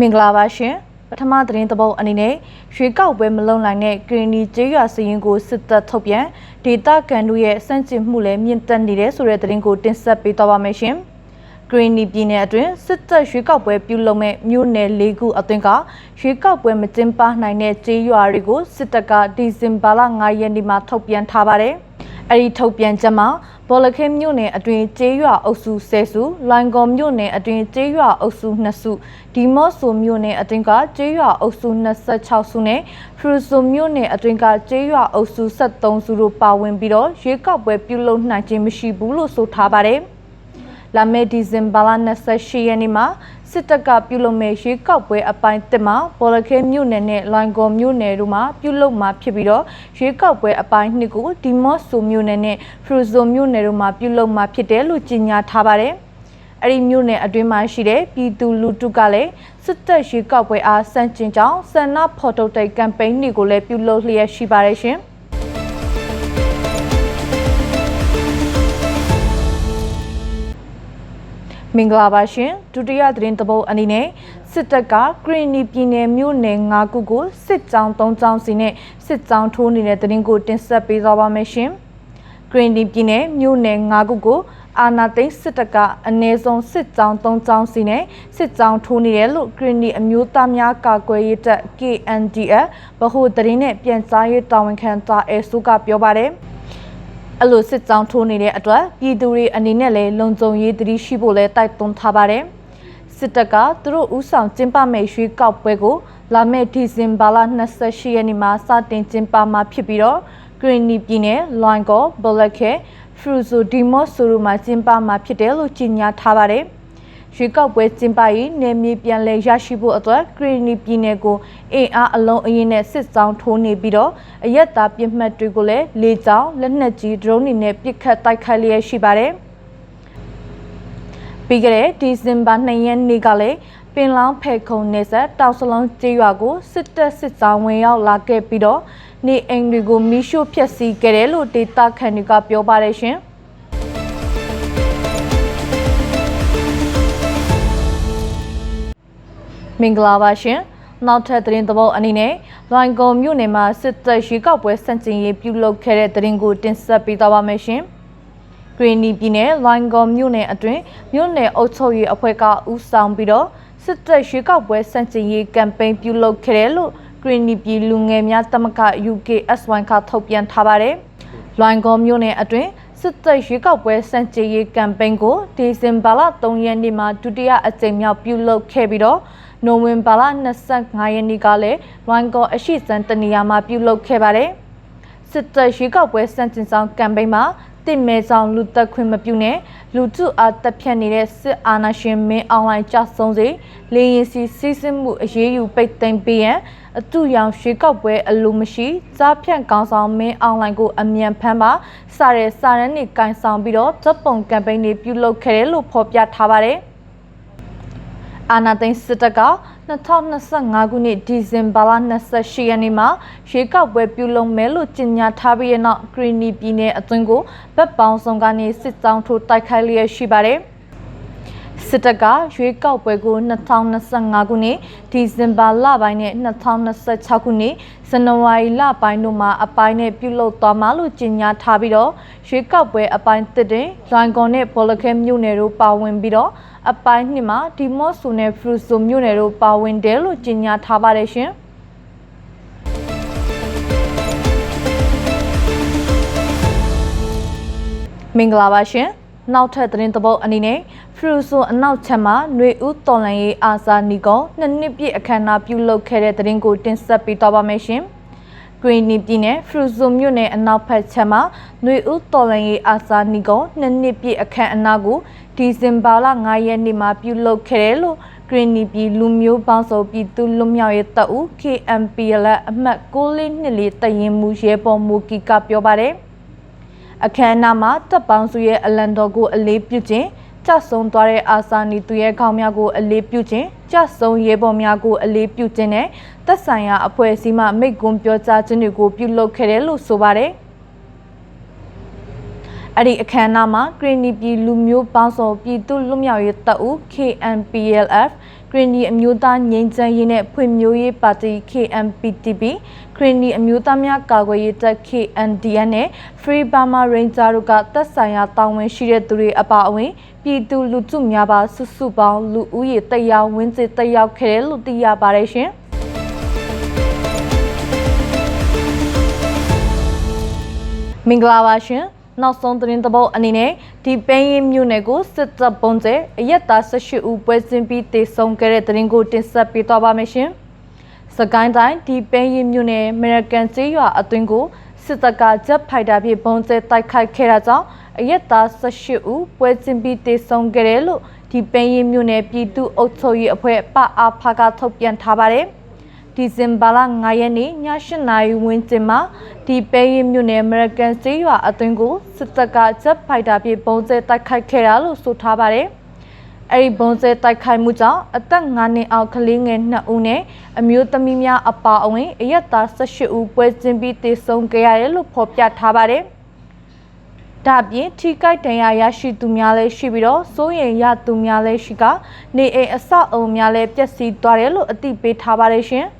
မင်္ဂလာပါရှင်ပထမသတင်းသဘောအနေနဲ့ရွှေကောက်ပွဲမလုံနိုင်တဲ့ဂရင်းနီကျေးရွာစရင်ကိုစစ်တပ်ထုတ်ပြန်ဒေတာကန်တို့ရဲ့စန့်ကျင်မှုလည်းမြင့်တက်နေတယ်ဆိုတဲ့သတင်းကိုတင်ဆက်ပေးသွားပါမယ်ရှင်ဂရင်းနီပြည်နယ်အတွင်းစစ်တပ်ရွှေကောက်ပွဲပြုလုပ်မဲ့မြို့နယ်၄ခုအတွင်းကရွှေကောက်ပွဲမကျင်းပနိုင်တဲ့ကျေးရွာတွေကိုစစ်တပ်ကဒီဇင်ဘာလ9ရက်နေ့မှာထုတ်ပြန်ထားပါတယ် အဲ့ဒီထုတ်ပြန်ချက်မှာဘောလခဲမြို့နယ်အတွင်းကျေးရွာအုပ်စု10စု၊လိုင်ကော်မြို့နယ်အတွင်းကျေးရွာအုပ်စု2စုဒီမော့ဆိုမြို့နယ်အတွင်းကကျေးရွာအုပ်စု26စုနဲ့ဖရူဆိုမြို့နယ်အတွင်းကကျေးရွာအုပ်စု73စုတို့ပါဝင်ပြီးတော့ရွေးကောက်ပွဲပြုလုပ်နိုင်ခြင်းမရှိဘူးလို့ဆိုထားပါတယ်။လာမယ့်ဒီဇင်ဘာလ28ရက်နေ့မှာ စစ်တပ်ကပြုလုပ်မဲ့ရွေးကောက်ပွဲအပိုင်းတစ်မှာဘော်လခဲမြို့နယ်နဲ့လွိုင်ကော်မြို့နယ်တို့မှာပြုလုပ်မှာဖြစ်ပြီးတော့ရွေးကောက်ပွဲအပိုင်းနှစ်ကိုဒီမော့ဆိုမြို့နယ်နဲ့ဖရူဇိုမြို့နယ်တို့မှာပြုလုပ်မှာဖြစ်တယ်လို့ကြေညာထားပါတယ်။အဲ့ဒီမြို့နယ်အတွင်းမှာရှိတဲ့ပြည်သူလူထုကလည်းစစ်တပ်ရွေးကောက်ပွဲအားစန့်ကျင်ကြောင်းဆန္ဒဖော်ထုတ်တဲ့ကမ်ပိန်းတွေကိုလည်းပြုလုပ်လျက်ရှိပါတယ်ရှင်။ မင်္ဂလာပါရှင်ဒုတိယသတင်းသဘုတ်အနေနဲ့စစ်တပ်ကဂရင်းနီပြည်နယ်မြို့နယ်၅ခုကိုစစ်ကြောင်း၃ကြောင်းစီနဲ့စစ်ကြောင်းထိုးနေတဲ့သတင်းကိုတင်ဆက်ပေးသွားပါမယ်ရှင်ဂရင်းနီပြည်နယ်မြို့နယ်၅ခုကိုအာနာသိန်းစစ်တပ်ကအနည်းဆုံးစစ်ကြောင်း၃ကြောင်းစီနဲ့စစ်ကြောင်းထိုးနေတယ်လို့ဂရင်းနီအမျိုးသားများကာကွယ်ရေးတပ် KNDF ဗဟိုသတင်းနဲ့ပြန်ကြားရေးတာဝန်ခံတာအဲဆုကပြောပါတယ် အဲ့လိုစစ်ကြောင်းထိုးနေတဲ့အတွက်ပြည်သူတွေအနေနဲ့လည်းလုံခြုံရေးသတိရှိဖို့လည်းတိုက်တွန်းထားပါတယ်။စစ်တပ်ကသူတို့ဥဆောင်ကျင်းပမဲ့ရွေးကောက်ပွဲကိုလာမယ့်ဒီဇင်ဘာလ28ရက်နေ့မှာစတင်ကျင်းပမှာဖြစ်ပြီးတော့ဂရင်းနီပြည်နယ်လွိုင်ကော်ဘလက်ခဲဖရူဇိုဒီမော့ဆိုတို့မှာကျင်းပမှာဖြစ်တယ်လို့ကြေညာထားပါတယ်။ ရွေးကောက်ပွဲကျင်းပရေးနယ်မြေပြန်လည်ရရှိဖို့အတွက်ဂရီနီပြည်နယ်ကိုအင်အားအလုံးအရင်နဲ့စစ်ဆောင်ထိုးနေပြီးတော့အရက်သားပြစ်မှတ်တွေကိုလည်းလေကြောင်းလက်နက်ကြီးဒရုန်းတွေနဲ့ပစ်ခတ်တိုက်ခိုက်လျက်ရှိပါတယ်။ပြီးကြတဲ့ဒီဇင်ဘာ2ရက်နေ့ကလည်းပင်လောင်းဖဲခုံနေဆက်တောက်စလုံးကျေးရွာကိုစစ်တပ်စစ်ဆောင်ဝင်ရောက်လာခဲ့ပြီးတော့နေအိမ်တွေကိုမိရှို့ဖျက်ဆီးခဲ့တယ်လို့ဒေတာခန်တွေကပြောပါတယ်ရှင်။ မင်္ဂလာပါရှင်နောက်ထပ်သတင်းသဘောအနေနဲ့လွိုင်ကော်မြို့နယ်မှာစစ်တပ်ရွေးကောက်ပွဲစန့်ကျင်ရေးပြုလုပ်ခဲ့တဲ့သတင်းကိုတင်ဆက်ပေးသွားပါမယ်ရှင်ဂရီနီပြည်နယ်လွိုင်ကော်မြို့နယ်အတွင်းမြို့နယ်အုပ်ချုပ်ရေးအဖွဲ့ကဦးဆောင်ပြီးတော့စစ်တပ်ရွေးကောက်ပွဲစန့်ကျင်ရေးကမ်ပိန်းပြုလုပ်ခဲ့တယ်လို့ဂရီနီပြည်လူငယ်များတမက UKSY ကထုတ်ပြန်ထားပါတယ်လွိုင်ကော်မြို့နယ်အတွင်းစစ်တပ်ရွေးကောက်ပွဲစန့်ကျင်ရေးကမ်ပိန်းကိုဒီဇင်ဘာလ3ရက်နေ့မှာဒုတိယအကြိမ်မြောက်ပြုလုပ်ခဲ့ပြီးတော့ နိုဝင်ဘာလ25ရက်နေ့ကလည်းလွိုင်ကော်အရှိစံတနေရာမှာပြုလုပ်ခဲ့ပါတယ်။စစ်တပ်ရွေးကောက်ပွဲစန့်ကျင်ဆောင်ကမ်ပိန်းမှာတစ်မဲဆောင်လူသက်ခွင့်မပြုနဲ့လူထုအားတပ်ဖြတ်နေတဲ့စစ်အာဏာရှင်မင်းအောင်လှိုင်ကြဆုံးစေလေရင်စီစီးဆင်းမှုအရေးယူပိတ်သိမ်းပေးရန်အတူရောင်ရွှေကောက်ပွဲအလိုမရှိကြားဖြန့်ကောင်းဆောင်မင်းအောင်လှိုင်ကိုအမြန်ဖမ်းပါစတဲ့စာရန်တွေကင်ဆောင်ပြီးတော့တပ်ပုံကမ်ပိန်းတွေပြုလုပ်ခဲ့တယ်လို့ဖော်ပြထားပါတယ် အာနာသိန်းစစ်တပ်က2025ခုနှစ်ဒီဇင်ဘာလ28ရက်နေ့မှာရွေးကောက်ပွဲပြုလုပ်မယ်လို့ကြေညာထားပြီးတဲ့နောက်ဂရီနီပြည်နယ်အတွင်းကိုဗက်ပေါင်းစုံကနေစစ်ကြောင်းထိုးတိုက်ခိုက်လျက်ရှိပါတယ်။စစ်တပ်ကရွေးကောက်ပွဲကို2025ခုနှစ်ဒီဇင်ဘာလပိုင်းနဲ့2026ခုနှစ်ဇန်နဝါရီလပိုင်းတို့မှာအပိုင်းနဲ့ပြုလုပ်သွားမှာလို့ကြေညာထားပြီးတော့ရွေးကောက်ပွဲအပိုင်းတစ်တင်လွိုင်ကော်နဲ့ဘောလခဲမြို့နယ်တို့ပါဝင်ပြီးတော့အပိုင်းနှစ်မှာဒီမော့ဆူနဲ့ဖရူဆိုမြို့နယ်တို့ပါဝင်တယ်လို့ကြေညာထားပါတယ်ရှင်။မင်္ဂလာပါရှင်နောက်ထပ်သတင်းသဘောအနေနဲ့ဖရူဆိုအနောက်ချက်မှာຫນွေဦးတော်လန်ရေးအာဇာနီကောနှစ်နှစ်ပြည့်အခမ်းအနားပြုလုပ်ခဲ့တဲ့သတင်းကိုတင်ဆက်ပေးသွားပါမယ်ရှင် ဂရင်းနီပြည်နယ်ဖရူဆိုမြို့နယ်အနောက်ဘက်ချက်မှာຫນွေဦးတော်လန်ရေးအာဇာနီကောနှစ်နှစ်ပြည့်အခမ်းအနားကိုဒီဇင်ဘာလ9ရက်နေ့မှာပြုလုပ်ခဲ့တယ်လို့ဂရင်းနီပြည်လူမျိုးပေါင်းစုံပြည်သူလူမျိုးရေးတပ်ဦး KMPL အမှတ်642တရင်မူရဲပေါ်မူကီကပြောပါတယ်အခမ်းအနားမှာတပ်ပေါင်းစုရဲ့အလံတော်ကိုအလေးပြုခြင်းကြဆုံသွားတဲ့အာဆာနီသူရဲ့ခေါင်းများကိုအလေးပြုခြင်း ကြဆုံရဲဘော်များကိုအလေးပြုခြင်းနဲ့သက်ဆိုင်ရာအဖွဲ့အစည်းမှမိတ်ကွန်းပြောကြားခြင်းတွေကိုပြုလုပ်ခဲ့တယ်လို့ဆိုပါတယ်။အဲ့ဒီအခမ်းအနားမှာဂရင်းနီပြည်လူမျိုးပေါင်းစုံပြည်သူ့လူမျိုးရေးတပ်ဦး KNPLF ခရီနီအမျိုးသားငြိမ်းချမ်းရေးနဲ့ဖွံ့ဖြိုးရေးပါတီ KMPTP ခရီနီအမျိုးသားများကာကွယ်ရေးတပ် KNDN နဲ့ Free Burma Ranger တို့ကသက်ဆိုင်ရာတာဝန်ရှိတဲ့သူတွေအပါအဝင်ပြည်သူလူထုများပါစုစုပေါင်းလူဦးရေတက်ရောက်ဝန်းကျင်တက်ရောက်ခဲ့တယ်လို့သိရပါတယ်ရှင်။မင်္ဂလာပါရှင်။ နောက်ဆုံးသတင်းသဘောအနေနဲ့ဒီပန်းရင်မြို့နယ်ကိုစစ်တပ်ပုံကျဲအရက်သား18ဦးပွဲစဉ်ပြီးတေဆုံးခဲ့တဲ့သတင်းကိုတင်ဆက်ပေးသွားပါမယ်ရှင်။စကိုင်းတိုင်းဒီပန်းရင်မြို့နယ် American ကျေးရွာအတွင်းကိုစစ်တပ်ကဂျက်ဖိုက်တာဖြင့်ပုံကျဲတိုက်ခိုက်ခဲ့တာကြောင့်အရက်သား18ဦးပွဲစဉ်ပြီးတေဆုံးခဲ့တယ်လို့ဒီပန်းရင်မြို့နယ်ပြည်သူ့အုပ်ချုပ်ရေးအဖွဲ့ပအားဖကထုတ်ပြန်ထားပါတယ်။ ဒီဇင်ဘာလ9ရက်နေ့ည8နာရီဝန်းကျင်မှာဒီပဲရင်မြို့နယ်အမေရိကန်စေးရွာအတွင်းကိုစစ်တပ်ကဂျက်ဖိုက်တာဖြင့်ပုံကျဲတိုက်ခိုက်ခဲ့တာလို့ဆိုထားပါတယ်။အဲဒီပုံကျဲတိုက်ခိုက်မှုကြောင့်အသက်9နှစ်အောက်ကလေးငယ်2ဦးနဲ့အမျိုးသမီးများအပါအဝင်အရက်သား18ဦးပွဲချင်းပြီးတေဆုံးခဲ့ရတယ်လို့ဖော်ပြထားပါတယ်။ဒါပြင်ထိကိုက်တန်ရာရရှိသူများလည်းရှိပြီးတော့စိုးရင်ရသူများလည်းရှိကနေအိမ်အဆောက်အုံများလည်းပျက်စီးသွားတယ်လို့အသိပေးထားပါတယ်ရှင်။